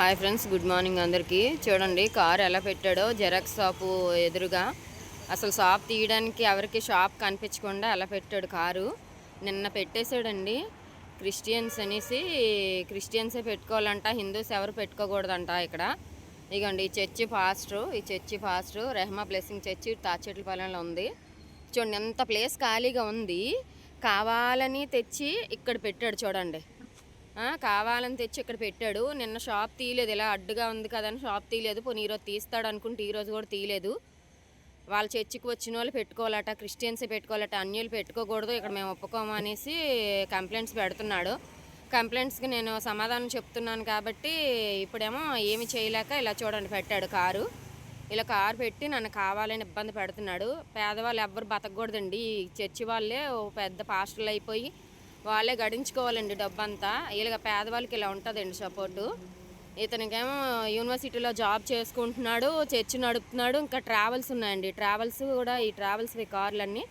Hi friends good morning అందరికీ. చూడండి car ఎలా పెట్టాడో జెరాక్స్ షాపు ఎదురుగా. అసలు షాప్ తీయడానికి ఎవరికి షాప్ కనిపించకుండా ఎలా పెట్టాడు కారు. నిన్న పెట్టేశాడండి. క్రిస్టియన్స్ అనేసి క్రిస్టియన్సే పెట్టుకోవాలంట హిందూస్ ఎవరు పెట్టుకోకూడదంట ఇక్కడ. ఇగోండి ఈ చర్చి ఫాస్టర్ ఈ church pastor Rehama blessing church తాచెట్లపాలెంలో ఉంది. చూడండి ఎంత ప్లేస్ ఖాళీగా ఉంది. కావాలని తెచ్చి ఇక్కడ పెట్టాడు చూడండి. కావాలని తెచ్చి ఇక్కడ పెట్టాడు. నిన్న షాప్ తీయలేదు. ఇలా అడ్డుగా ఉంది కదని షాప్ తీయలేదు. పోనీ ఈరోజు తీస్తాడు అనుకుంటే ఈరోజు కూడా తీయలేదు. వాళ్ళ చర్చికి వచ్చిన వాళ్ళు పెట్టుకోవాలట క్రిస్టియన్సే పెట్టుకోవాలట అన్యులు పెట్టుకోకూడదు. ఇక్కడ మేము ఒప్పుకోము అనేసి కంప్లైంట్స్ పెడుతున్నాడు. కంప్లైంట్స్కి నేను సమాధానం చెప్తున్నాను కాబట్టి ఇప్పుడేమో ఏమి చేయలేక ఇలా చూడండి పెట్టాడు కారు. ఇలా కారు పెట్టి నన్ను కావాలని ఇబ్బంది పెడుతున్నాడు. పేదవాళ్ళు ఎవ్వరు బతకూడదండి ఈ చర్చి వాళ్ళే ఓ పెద్ద పాస్టర్లు అయిపోయి వాళ్ళే గడించుకోవాలండి డబ్బంతా. ఇలాగ పేదవాళ్ళకి ఇలా ఉంటుందండి సపోర్టు. ఇతనికేమో యూనివర్సిటీలో జాబ్ చేసుకుంటున్నాడు చర్చి నడుపుతున్నాడు ఇంకా ట్రావెల్స్ ఉన్నాయండి. ట్రావెల్స్ కూడా ఈ ట్రావెల్స్ కార్లన్నీ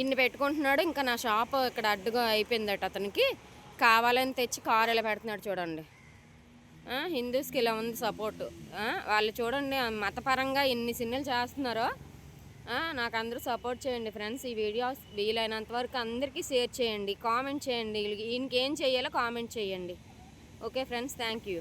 ఇన్ని పెట్టుకుంటున్నాడు. ఇంకా నా షాప్ ఇక్కడ అడ్డుగా అయిపోయిందట అతనికి. కావాలని తెచ్చి కారు ఇలా పెడుతున్నాడు చూడండి. హిందూస్కి ఇలా ఉంది సపోర్టు. వాళ్ళు చూడండి మతపరంగా ఎన్ని సినిమాలు చేస్తున్నారో. నాకు అందరూ సపోర్ట్ చేయండి ఫ్రెండ్స్. ఈ వీడియోస్ వీలైనంత వరకు అందరికీ షేర్ చేయండి కామెంట్ చేయండి. ఈయనకి ఏం చేయాలో కామెంట్ చేయండి. Okay friends thank you.